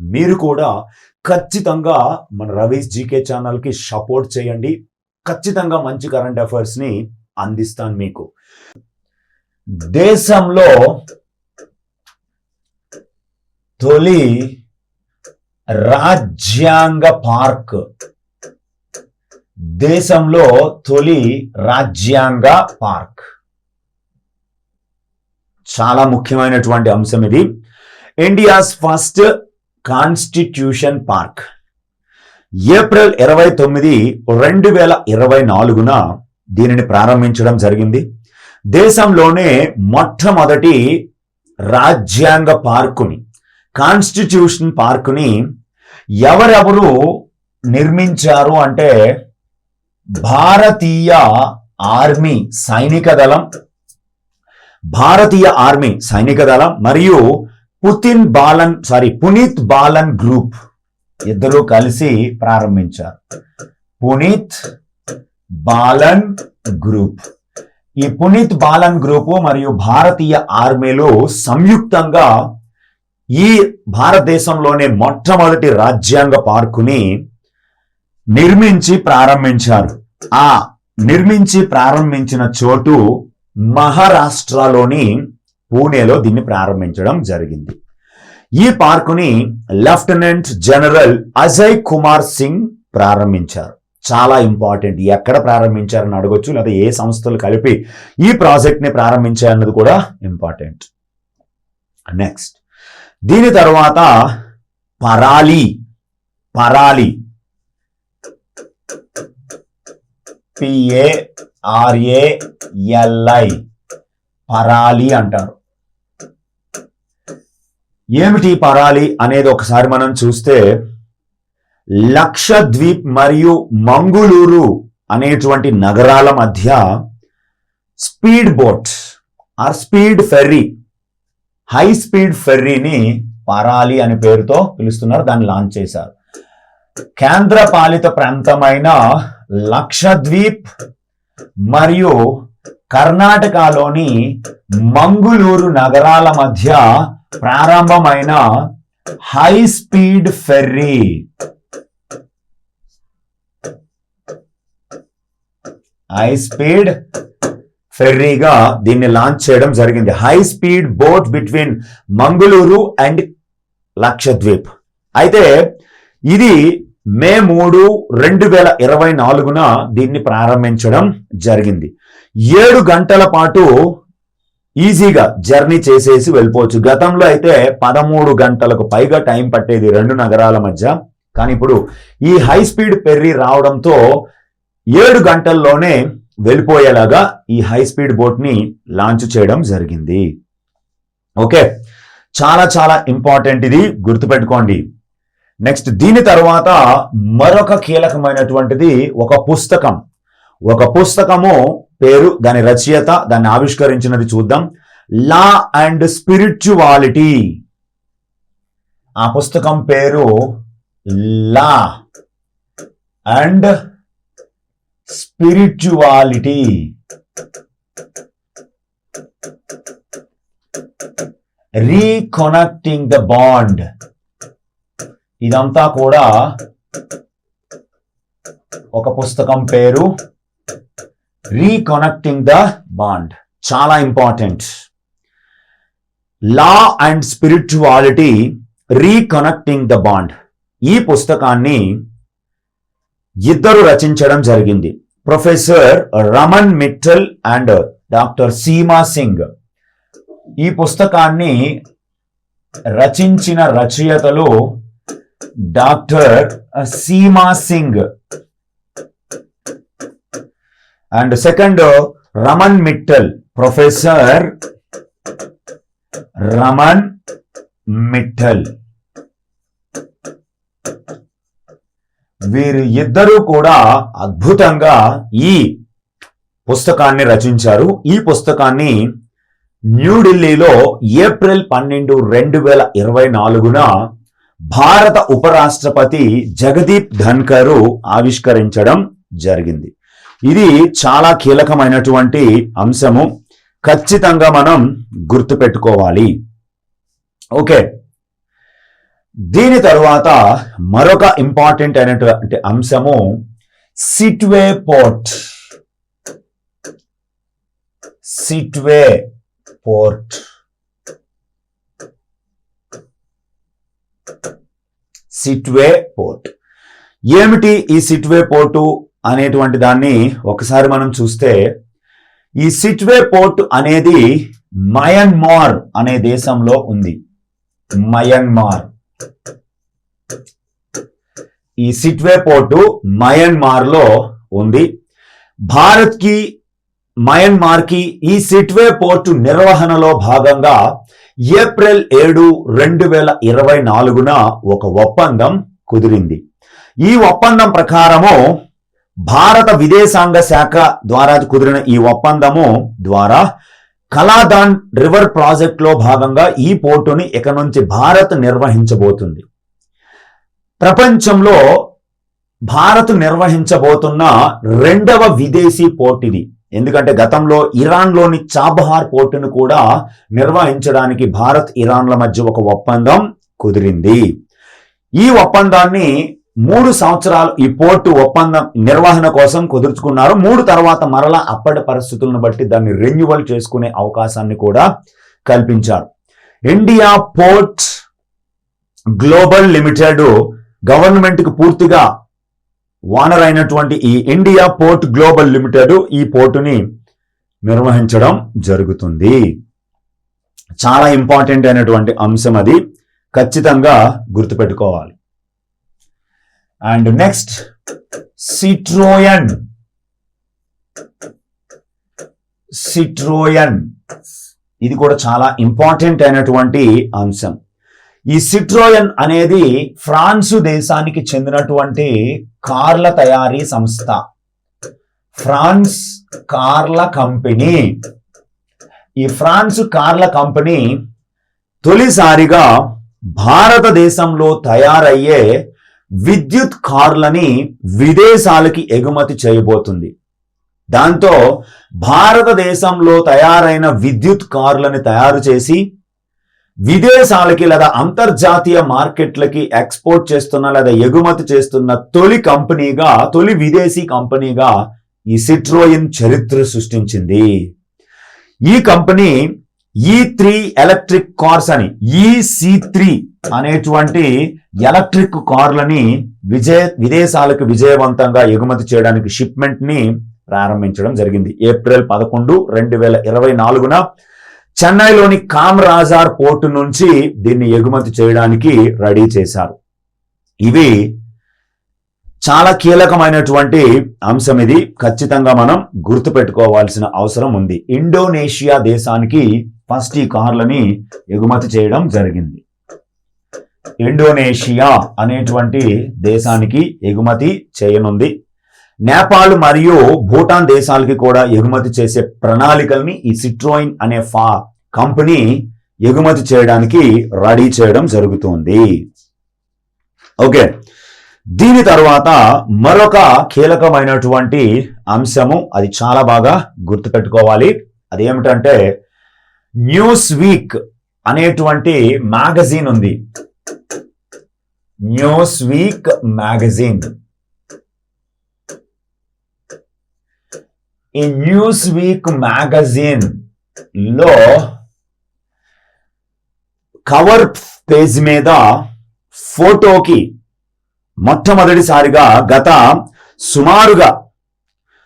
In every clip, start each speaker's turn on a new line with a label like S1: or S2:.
S1: మీరు కూడా ఖచ్చితంగా మన రవీస్ జీకే ఛానల్కి సపోర్ట్ చేయండి. ఖచ్చితంగా మంచి కరెంట్ అఫైర్స్ని అందిస్తాను మీకు. దేశంలో తొలి రాజ్యాంగ పార్క్. దేశంలో తొలి రాజ్యాంగ పార్క్. చాలా ముఖ్యమైనటువంటి అంశం ఇది. India's first constitution park. April ఇరవై తొమ్మిది రెండు వేల ఇరవై నాలుగున దీనిని ప్రారంభించడం జరిగింది. దేశంలోనే మొట్టమొదటి రాజ్యాంగ పార్కుని కాన్స్టిట్యూషన్ పార్కుని ఎవరెవరు నిర్మించారు అంటే భారతీయ ఆర్మీ సైనిక దళం భారతీయ ఆర్మీ సైనిక దళం మరియు Putin Balan sorry Puneet Balan group ఇద్దరు కలిసి ప్రారంభించారు. పునీత్ బాలన్ గ్రూప్. ఈ పునీత్ బాలన్ గ్రూప్ మరియు భారతీయ ఆర్మీలు సంయుక్తంగా ఈ భారతదేశంలోనే మొట్టమొదటి రాజ్యాంగ పార్కుని నిర్మించి ప్రారంభించారు. ఆ నిర్మించి ప్రారంభించిన చోటు మహారాష్ట్రలోని పూణేలో దీన్ని ప్రారంభించడం జరిగింది. ఈ పార్కుని లెఫ్టినెంట్ జనరల్ అజయ్ కుమార్ సింగ్ ప్రారంభించారు. చాలా ఇంపార్టెంట్. ఎక్కడ ప్రారంభించారని అడగొచ్చు లేదా ఏ సంస్థలు కలిపి ఈ ప్రాజెక్ట్ని ప్రారంభించాయన్నది కూడా ఇంపార్టెంట్. నెక్స్ట్. దీని తర్వాత పరాలి పరాలి. పిఏఆర్ఏఎల్ఐ పరాలి అంటారు. ఏమిటి పరాలి అనేది ఒకసారి మనం చూస్తే లక్షద్వీప్ మరియు మంగుళూరు అనేటువంటి నగరాల మధ్య speed boat or speed ferry high speed ఫెర్రీని Parali అనే పేరుతో పిలుస్తున్నారు దాన్ని లాంచ్ చేశారు. కేంద్ర పాలిత ప్రాంతమైన లక్షద్వీప్ మరియు కర్ణాటకలోని మంగుళూరు నగరాల మధ్య ప్రారంభమైన high speed ferry. High speed ఫెర్రీగా దీన్ని లాంచ్ చేయడం జరిగింది. High speed boat between Mangaluru and Lakshadweep. అయితే ఇది మే మూడు రెండు వేల ఇరవై నాలుగున దీన్ని ప్రారంభించడం జరిగింది. ఏడు గంటల పాటు ఈజీగా జర్నీ చేసేసి వెళ్ళిపోవచ్చు. గతంలో అయితే పదమూడు గంటలకు పైగా టైం పట్టేది రెండు నగరాల మధ్య. కానీ ఇప్పుడు ఈ హై స్పీడ్ పెర్రీ రావడంతో ఏడు గంటల్లోనే వెళ్ళిపోయేలాగా ఈ హై స్పీడ్ బోట్ని లాంచ్ చేయడం జరిగింది. ఓకే. చాలా చాలా ఇంపార్టెంట్ ఇది. గుర్తుపెట్టుకోండి. నెక్స్ట్ దీని తర్వాత మరొక కీలకమైనటువంటిది ఒక పుస్తకం. ఒక పుస్తకము పేరు దాని రచయిత దాన్ని ఆవిష్కరించినది చూద్దాం. Law and spirituality. ఆ పుస్తకం పేరు law and spirituality. Reconnecting the bond. ఇదంతా కూడా ఒక పుస్తకం పేరు రీకనెక్టింగ్ ద బాండ్ చాలా important law and spirituality reconnecting the bond ఈ పుస్తకాన్ని ఇద్దరు రచించడం జరిగింది. Professor Raman Mittal and doctor Seema Singh ఈ పుస్తకాన్ని రచించిన రచయితలు doctor Seema Singh and second Raman Mittal professor Raman Mittal. వీరు ఇద్దరూ కూడా అద్భుతంగా ఈ పుస్తకాన్ని రచించారు. ఈ పుస్తకాన్ని న్యూఢిల్లీలో ఏప్రిల్ పన్నెండు రెండు వేల ఇరవై నాలుగున భారత ఉపరాష్ట్రపతి జగదీప్ ధన్కర్ ఆవిష్కరించడం జరిగింది. ఇది చాలా కీలకమైనటువంటి అంశము. ఖచ్చితంగా మనం గుర్తుపెట్టుకోవాలి. ఓకే. దీని తరువాత మరొక ఇంపార్టెంట్ అయినటువంటి అంశము Sittwe port Sittwe port Sittwe port ఏమిటి ఈ సిట్వే పోర్టు అనేటువంటి దాన్ని ఒకసారి మనం చూస్తే ఈ సిట్వే పోర్ట్ అనేది మయన్మార్ అనే దేశంలో ఉంది. మయన్మార్. ఈ సిట్వే పోర్టు మయన్మార్లో ఉంది. భారత్కి మయన్మార్కి మయన్మార్కి ఈ సిట్వే పోర్టు నిర్వహణలో భాగంగా ఏప్రిల్ ఏడు రెండు వేల ఇరవై నాలుగున ఒక ఒప్పందం కుదిరింది. ఈ ఒప్పందం ప్రకారము భారత విదేశాంగ శాఖ ద్వారా కుదిరిన ఈ ఒప్పందము ద్వారా కలాదాన్ రివర్ ప్రాజెక్ట్లో భాగంగా ఈ పోర్టుని ఇక నుంచి భారత్ నిర్వహించబోతుంది. ప్రపంచంలో భారత్ నిర్వహించబోతున్న రెండవ విదేశీ పోర్ట్ ఇది. ఎందుకంటే గతంలో ఇరాన్లోని చాబహార్ పోర్టును కూడా నిర్వహించడానికి భారత్ ఇరాన్ల మధ్య ఒక ఒప్పందం కుదిరింది. ఈ ఒప్పందాన్ని మూడు సంవత్సరాలు ఈ పోర్టు ఒప్పందం నిర్వహణ కోసం కుదుర్చుకున్నారు. మూడు తర్వాత మరలా అప్పటి పరిస్థితులను బట్టి దాన్ని రెన్యువల్ చేసుకునే అవకాశాన్ని కూడా కల్పించారు. ఇండియా పోర్ట్ గ్లోబల్ లిమిటెడ్ గవర్నమెంట్కి పూర్తిగా వానర్ అయినటువంటి ఈ ఇండియా పోర్ట్ గ్లోబల్ లిమిటెడ్ ఈ పోర్టుని నిర్వహించడం జరుగుతుంది. చాలా ఇంపార్టెంట్ అయినటువంటి అంశం అది. ఖచ్చితంగా గుర్తుపెట్టుకోవాలి. And next Citroen. సిట్రోయన్. ఇది కూడా చాలా ఇంపార్టెంట్ అయినటువంటి అంశం. ఈ సిట్రోయన్ అనేది ఫ్రాన్సు దేశానికి చెందినటువంటి కార్ల తయారీ సంస్థ. ఫ్రాన్స్ కార్ల కంపెనీ. ఈ ఫ్రాన్స్ కార్ల కంపెనీ తొలిసారిగా భారతదేశంలో తయారయ్యే విద్యుత్ కార్లని విదేశాలకి ఎగుమతి చేయబోతుంది. దాంతో భారతదేశంలో తయారైన విద్యుత్ కార్లని తయారు చేసి విదేశాలకి లేదా అంతర్జాతీయ మార్కెట్లకి ఎక్స్పోర్ట్ చేస్తున్న లేదా ఎగుమతి చేస్తున్న తొలి కంపెనీగా తొలి విదేశీ కంపెనీగా ఈ సిట్రోయిన్ చరిత్ర సృష్టించింది. ఈ కంపెనీ ఈ త్రీ ఎలక్ట్రిక్ కార్స్ అని ఈ సి త్రీ అనేటువంటి ఎలక్ట్రిక్ కార్లని విజయ విదేశాలకు విజయవంతంగా ఎగుమతి చేయడానికి షిప్మెంట్ని ప్రారంభించడం జరిగింది. ఏప్రిల్ పదకొండు రెండు వేల ఇరవై నాలుగున చెన్నైలోని కామరాజార్ పోర్టు నుంచి దీన్ని ఎగుమతి చేయడానికి రెడీ చేశారు. ఇవి చాలా కీలకమైనటువంటి అంశం ఇది. ఖచ్చితంగా మనం గుర్తుపెట్టుకోవాల్సిన అవసరం ఉంది. ఇండోనేషియా దేశానికి ఫస్ట్ ఈ కార్లని ఎగుమతి చేయడం జరిగింది. ఇండోనేషియా అనేటువంటి దేశానికి ఎగుమతి చేయనుంది. నేపాల్ మరియు భూటాన్ దేశాలకి కూడా ఎగుమతి చేసే ప్రణాళికల్ని ఈ సిట్రోయిన్ అనే ఫా కంపెనీ ఎగుమతి చేయడానికి రెడీ చేయడం జరుగుతుంది. ఓకే. దీని తర్వాత మరొక కీలకమైనటువంటి అంశము అది చాలా బాగా గుర్తుపెట్టుకోవాలి. అదేమిటంటే న్యూస్ వీక్ అనేటువంటి మ్యాగజీన్ ఉంది. Newsweek magazine. ఈ న్యూస్ వీక్ మ్యాగజీన్లో కవర్ పేజ్ మీద ఫోటోకి మొట్టమొదటిసారిగా గత సుమారుగా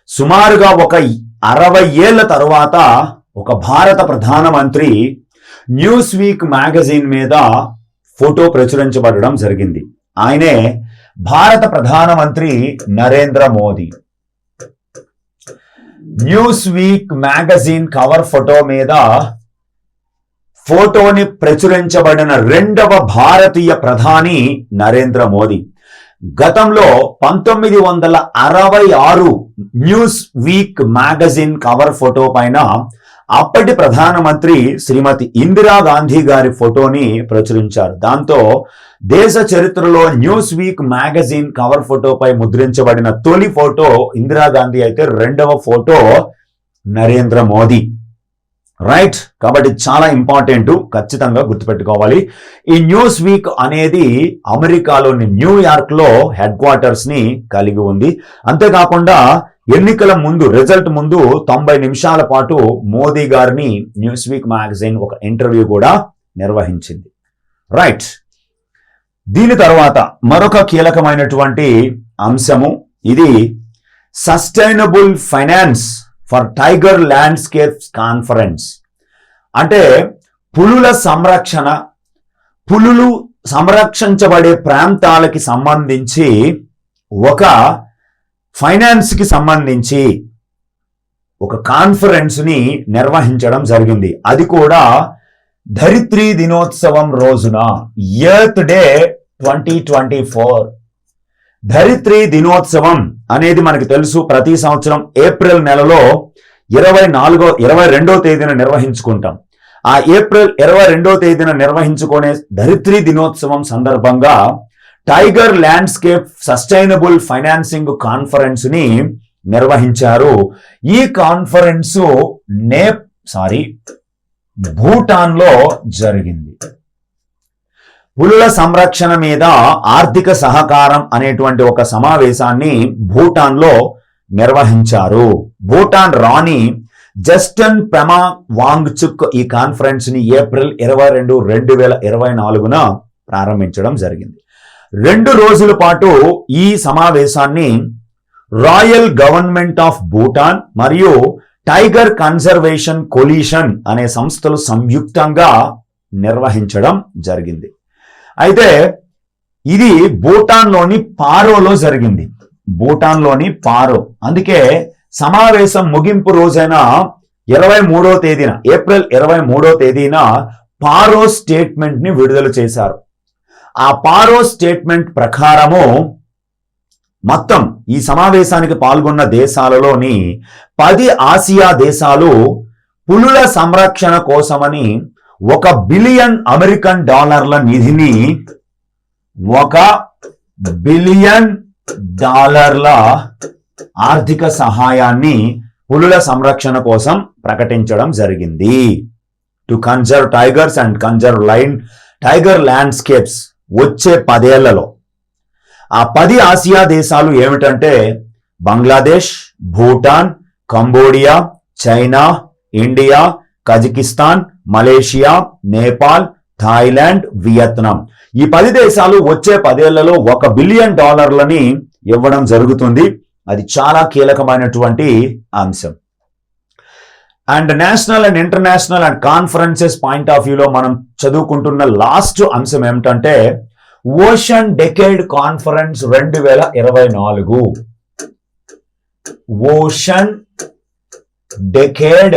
S1: సుమారుగా ఒక అరవై ఏళ్ళ తరువాత ఒక భారత ప్రధానమంత్రి న్యూస్ వీక్ మ్యాగజైన్ మీద ఫోటో ప్రచురించబడడం జరిగింది. ఆయనే భారత ప్రధానమంత్రి Narendra Modi. Newsweek magazine cover photo మీద ఫోటోని ప్రచురించబడిన రెండవ భారతీయ ప్రధాని నరేంద్ర మోదీ. గతంలో పంతొమ్మిది వందల అరవై ఆరు Newsweek magazine cover photo పైన అప్పటి ప్రధానమంత్రి శ్రీమతి ఇందిరాగాంధీ గారి ఫోటోని ప్రచురించారు. దాంతో దేశ చరిత్రలో న్యూస్ వీక్ మ్యాగజిన్ కవర్ ఫోటోపై ముద్రించబడిన తొలి ఫోటో ఇందిరాగాంధీ అయితే రెండవ ఫోటో నరేంద్ర మోదీ. రైట్ కాబట్టి చాలా ఇంపార్టెంట్ ఖచ్చితంగా గుర్తుపెట్టుకోవాలి. ఈ న్యూస్ వీక్ అనేది అమెరికాలోని న్యూయార్క్లో హెడ్ క్వార్టర్స్ని కలిగి ఉంది. అంతేకాకుండా ఎన్నికల ముందు రిజల్ట్ ముందు తొంభై నిమిషాల పాటు మోదీ గారిని న్యూస్ వీక్ మ్యాగజైన్ ఒక ఇంటర్వ్యూ కూడా నిర్వహించింది. రైట్ దీని తర్వాత మరొక కీలకమైనటువంటి అంశము ఇది sustainable finance for tiger landscapes conference. అంటే పులుల సంరక్షణ పులులు సంరక్షించబడే ప్రాంతాలకి సంబంధించి ఒక ఫైనాన్స్కి సంబంధించి ఒక కాన్ఫరెన్స్ని నిర్వహించడం జరిగింది. అది కూడా ధరిత్రి దినోత్సవం రోజున earth day twenty twenty four. ధరిత్రి దినోత్సవం అనేది మనకు తెలుసు. ప్రతి సంవత్సరం ఏప్రిల్ నెలలో ఇరవై నాలుగో ఇరవై రెండో తేదీన నిర్వహించుకుంటాం. ఆ ఏప్రిల్ ఇరవై రెండో తేదీన నిర్వహించుకునే ధరిత్రి దినోత్సవం సందర్భంగా టైగర్ ల్యాండ్స్కేప్ సస్టైనబుల్ ఫైనాన్సింగ్ కాన్ఫరెన్స్ని నిర్వహించారు. ఈ కాన్ఫరెన్స్ నేప్ సారీ భూటాన్లో జరిగింది. పులుల సంరక్షణ మీద ఆర్థిక సహకారం అనేటువంటి ఒక సమావేశాన్ని భూటాన్లో నిర్వహించారు. భూటాన్ రాణి జస్టన్ పెమా వాంగ్చుక్ ఈ కాన్ఫరెన్స్ని ఏప్రిల్ ఇరవై రెండు రెండు వేల ఇరవై నాలుగున ప్రారంభించడం జరిగింది. రెండు రోజుల పాటు ఈ సమావేశాన్ని రాయల్ గవర్నమెంట్ ఆఫ్ భూటాన్ మరియు టైగర్ కన్జర్వేషన్ కొలీషన్ అనే సంస్థలు సంయుక్తంగా నిర్వహించడం జరిగింది. అయితే ఇది భూటాన్లోని పారోలో జరిగింది. భూటాన్లోని పారో. అందుకే సమావేశం ముగింపు రోజైన ఇరవై మూడో తేదీన ఏప్రిల్ ఇరవై మూడో తేదీన పారో స్టేట్మెంట్ని విడుదల చేశారు. ఆ పారో స్టేట్మెంట్ ప్రకారము మొత్తం ఈ సమావేశానికి పాల్గొన్న దేశాలలోని పది ఆసియా దేశాలు పులుల సంరక్షణ కోసమని ఒక బిలియన్ అమెరికన్ డాలర్ల నిధిని ఒక బిలియన్ డాలర్ల ఆర్థిక సహాయాన్ని పులుల సంరక్షణ కోసం ప్రకటించడం జరిగింది. To conserve tigers and conserve line tiger landscapes వచ్చే పదేళ్ళలో. ఆ పది ఆసియా దేశాలు ఏమిటంటే Bangladesh Bhutan Cambodia China India Kazakhstan Malaysia Nepal Thailand Vietnam. ఈ పది దేశాలు వచ్చే పదేళ్ళలో ఒక బిలియన్ డాలర్లని ఇవ్వడం జరుగుతుంది. అది చాలా కీలకమైనటువంటి అంశం. And national and international and conferences point of వ్యూలో మనం చదువుకుంటున్న లాస్ట్ అంశం ఏమిటంటే ఓషన్ డెకేడ్ కాన్ఫరెన్స్ రెండు వేల ఇరవై నాలుగు. Ocean decade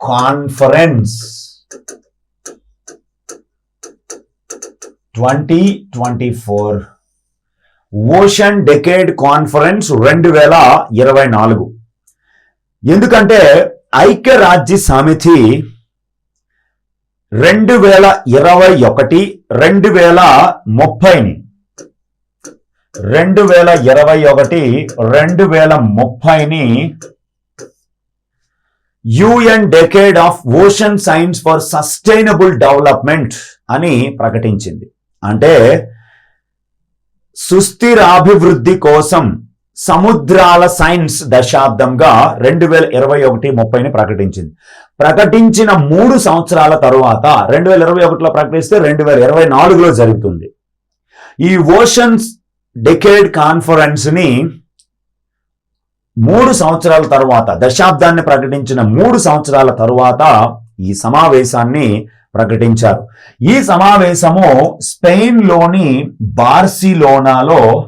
S1: conference twenty twenty four ocean decade conference రెండు వేల ఇరవై నాలుగు. ఎందుకంటే ఐక్యరాజ్య సమితి రెండు వేల ఇరవై ఒకటి రెండు వేల ముప్పైని. రెండు వేల ఇరవై ఒకటి రెండు వేల ముప్పైని UN decade of ocean science for sustainable development అని ప్రకటించింది. అంటే సుస్థిరాభివృద్ధి కోసం సముద్రాల సైన్స్ దశాబ్దంగా రెండు వేల ఇరవై ఒకటి ముప్పైని ప్రకటించింది. ప్రకటించిన మూడు సంవత్సరాల తరువాత రెండు వేల ఇరవై ఒకటిలో ప్రకటిస్తే రెండు వేల ఇరవై నాలుగులో జరుగుతుంది. ఈ ఓషన్స్ డెకేడ్ కాన్ఫరెన్స్ని మూడు సంవత్సరాల తరువాత దశాబ్దాన్ని ప్రకటించిన మూడు సంవత్సరాల తరువాత ఈ సమావేశాన్ని ప్రకటించారు. ఈ సమావేశము స్పెయిన్లోని బార్సిలోనాలో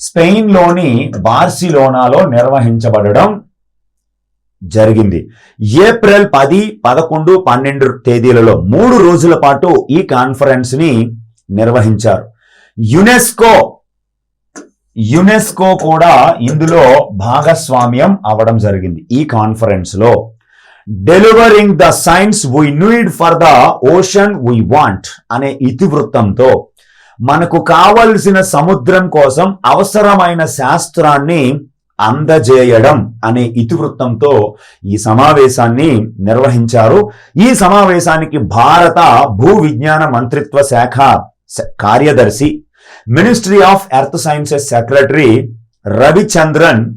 S1: స్పెయిన్లోని బార్సిలోనాలో నిర్వహించబడడం జరిగింది. ఏప్రిల్ పది పదకొండు పన్నెండు తేదీలలో మూడు రోజుల పాటు ఈ కాన్ఫరెన్స్ని నిర్వహించారు. యునెస్కో యునెస్కో కూడా ఇందులో భాగస్వామ్యం అవడం జరిగింది ఈ కాన్ఫరెన్స్లో. Delivering the science we need for the ocean we want అనే ఇతివృత్తంతో మనకు కావలసిన సముద్రం కోసం అవసరమైన శాస్త్రాన్ని అందజేయడం అనే ఇతివృత్తంతో ఈ సమావేశాన్ని నిర్వహించారు. ఈ సమావేశానికి భారత భూ విజ్ఞాన మంత్రిత్వ శాఖ కార్యదర్శి ministry of earth sciences secretary Ravichandran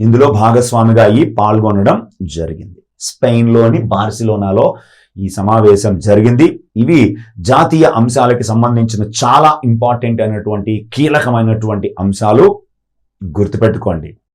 S1: ఇందులో భాగస్వామిగా అయి పాల్గొనడం జరిగింది. స్పెయిన్లోని బార్సిలోనాలో ఈ సమావేశం జరిగింది. ఇవి జాతీయ అంశాలకి సంబంధించిన చాలా ఇంపార్టెంట్ అయినటువంటి కీలకమైనటువంటి అంశాలు గుర్తుపెట్టుకోండి.